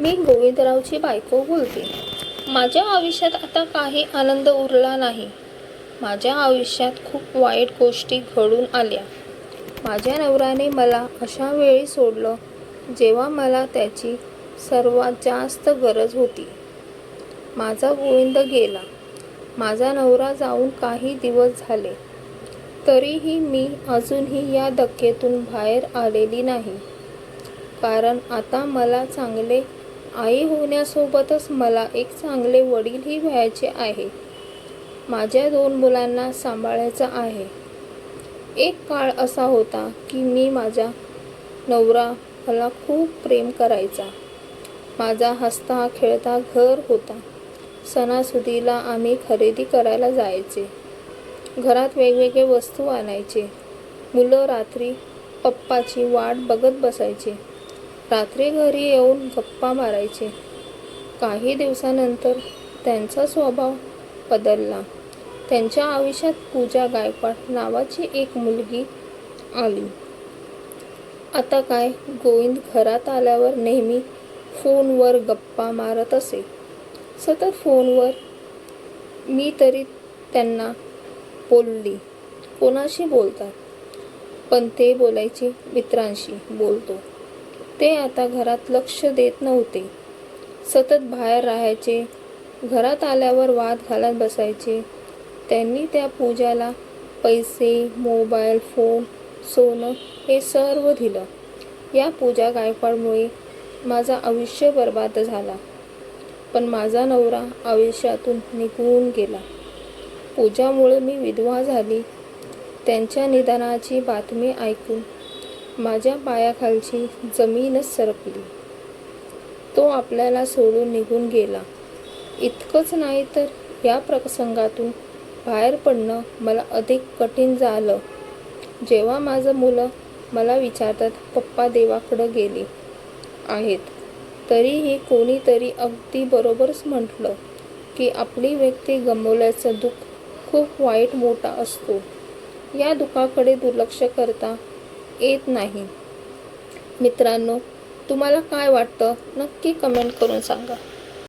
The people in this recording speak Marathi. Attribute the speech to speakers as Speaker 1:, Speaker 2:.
Speaker 1: मी गोविंदरावची बायको बोलते. माझ्या आयुष्यात आता काही आनंद उरला नाही. माझ्या आयुष्यात खूप वाईट गोष्टी घडून आल्या. माझ्या नवऱ्याने मला अशा वेळी सोडलं जेव्हा मला त्याची सर्वात जास्त गरज होती. माझा गोविंद गेला. माझा नवरा जाऊन काही दिवस झाले. तरीही मी अजूनही या धक्क्यातून बाहेर आलेली नाही. कारण आता मला चांगले आई होण्यासोबतच मला एक चांगले वडीलही व्हायचे आहे. माझ्या दोन मुलांना सांभाळायचं आहे. एक काळ असा होता की मी माझा नवरा मला खूप प्रेम करायचा. माझा हसता खेळता घर होता. सणासुदीला आम्ही खरेदी करायला जायचे. घरात वेगवेगळे वस्तू आणायचे. मुलं रात्री पप्पाची वाट बघत बसायचे. रात्री घरी येऊन गप्पा मारायचे. काही दिवसानंतर त्यांचा स्वभाव बदलला. त्यांच्या आयुष्यात पूजा गायकवाड नावाची एक मुलगी आली. आता काय? गोविंद घरात आल्यावर नेहमी फोनवर गप्पा मारत असे. सतत फोनवर मी तरी त्यांना बोलली. कोणाशी बोलतात? पण ते बोलायचे मित्रांशी बोलतो. ते आता घरात लक्ष देत नव्हते. सतत बाहेर राहायचे घरात आल्यावर वाद घालत बसायचे. त्यांनी त्या पूजाला पैसे मोबाईल फोन सोनं हे सर्व दिलं. या पूजा गायकवाडमुळे माझा आयुष्य बर्बाद झाला. पण माझा नवरा आयुष्यातून निघून गेला. पूजामुळे मी विधवा झाली. त्यांच्या निधनाची बातमी ऐकून माझ्या पायाखालची जमीनच सरकली. तो आपल्याला सोडून निघून गेला. इतकंच नाही तर या प्रसंगातून बाहेर पडणं मला अधिक कठीण झालं. जेव्हा माझं मुलं मला विचारतात पप्पा देवाकडं गेले आहेत. तरीही कोणीतरी अगदी बरोबरच म्हटलं की आपली व्यक्ती गमवल्याचं दुःख खूप वाईट मोठा असतो. या दुःखाकडे दुर्लक्ष करता येत नाही. मित्रांनो तुम्हाला काय वाटतं? नक्की कमेंट करून सांगा.